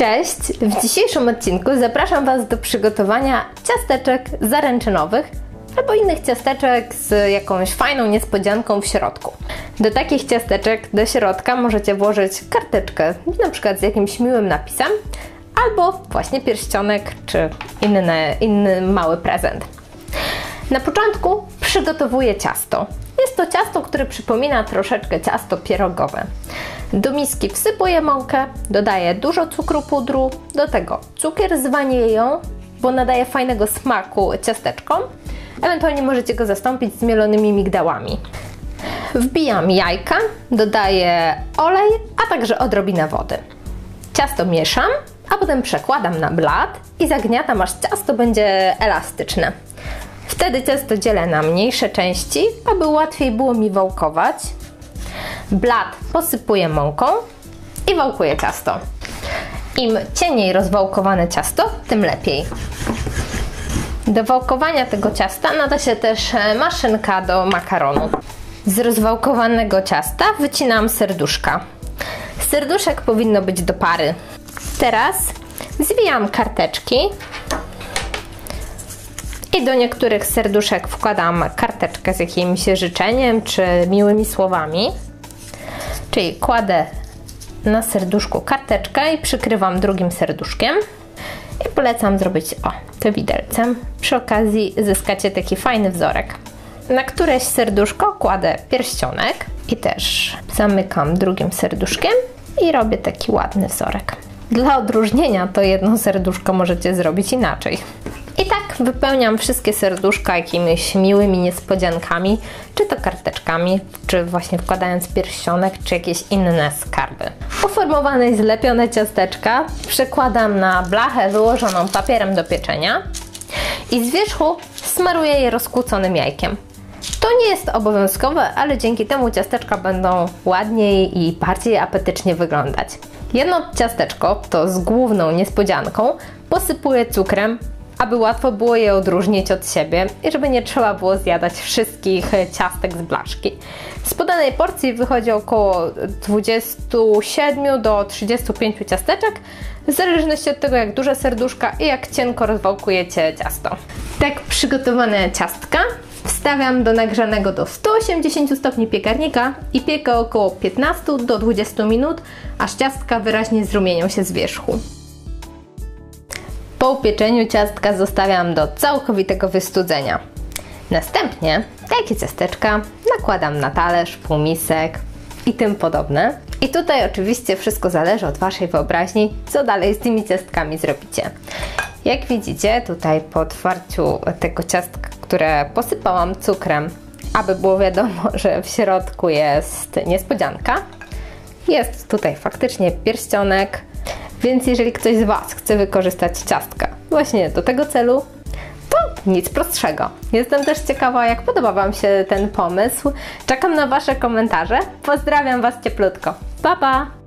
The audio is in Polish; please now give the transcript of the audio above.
Cześć! W dzisiejszym odcinku zapraszam Was do przygotowania ciasteczek zaręczynowych albo innych ciasteczek z jakąś fajną niespodzianką w środku. Do takich ciasteczek do środka możecie włożyć karteczkę, na przykład z jakimś miłym napisem, albo właśnie pierścionek czy inny, inny mały prezent. Na początku przygotowuję ciasto. Jest to ciasto, które przypomina troszeczkę ciasto pierogowe. Do miski wsypuję mąkę, dodaję dużo cukru pudru, do tego cukier z wanilią, bo nadaje fajnego smaku ciasteczkom. Ewentualnie możecie go zastąpić z mielonymi migdałami. Wbijam jajka, dodaję olej, a także odrobinę wody. Ciasto mieszam, a potem przekładam na blat i zagniatam, aż ciasto będzie elastyczne. Wtedy ciasto dzielę na mniejsze części, aby łatwiej było mi wałkować. Blat posypuję mąką i wałkuję ciasto. Im cieniej rozwałkowane ciasto, tym lepiej. Do wałkowania tego ciasta nada się też e, maszynka do makaronu. Z rozwałkowanego ciasta wycinam serduszka. Serduszek powinno być do pary. Teraz zwijam karteczki i do niektórych serduszek wkładam karteczkę z jakimś życzeniem czy miłymi słowami. Czyli kładę na serduszku karteczkę i przykrywam drugim serduszkiem. I polecam zrobić o, to widelcem. Przy okazji zyskacie taki fajny wzorek. Na któreś serduszko kładę pierścionek i też zamykam drugim serduszkiem i robię taki ładny wzorek. Dla odróżnienia to jedno serduszko możecie zrobić inaczej. Wypełniam wszystkie serduszka jakimiś miłymi niespodziankami, czy to karteczkami, czy właśnie wkładając pierścionek, czy jakieś inne skarby. Uformowane i zlepione ciasteczka przekładam na blachę wyłożoną papierem do pieczenia i z wierzchu smaruję je rozkłóconym jajkiem. To nie jest obowiązkowe, ale dzięki temu ciasteczka będą ładniej i bardziej apetycznie wyglądać. Jedno ciasteczko, to z główną niespodzianką, posypuję cukrem, aby łatwo było je odróżnić od siebie i żeby nie trzeba było zjadać wszystkich ciastek z blaszki. Z podanej porcji wychodzi około 27 do 35 ciasteczek, w zależności od tego jak duże serduszka i jak cienko rozwałkujecie ciasto. Tak przygotowane ciastka wstawiam do nagrzanego do 180 stopni piekarnika i piekę około 15 do 20 minut, aż ciastka wyraźnie zrumienią się z wierzchu. Po upieczeniu ciastka zostawiam do całkowitego wystudzenia. Następnie takie ciasteczka nakładam na talerz, półmisek i tym podobne. I tutaj oczywiście wszystko zależy od Waszej wyobraźni, co dalej z tymi ciastkami zrobicie. Jak widzicie, tutaj po otwarciu tego ciastka, które posypałam cukrem, aby było wiadomo, że w środku jest niespodzianka, jest tutaj faktycznie pierścionek, więc jeżeli ktoś z Was chce wykorzystać ciastka właśnie do tego celu, to nic prostszego. Jestem też ciekawa, jak podoba Wam się ten pomysł. Czekam na Wasze komentarze. Pozdrawiam Was cieplutko. Pa, pa!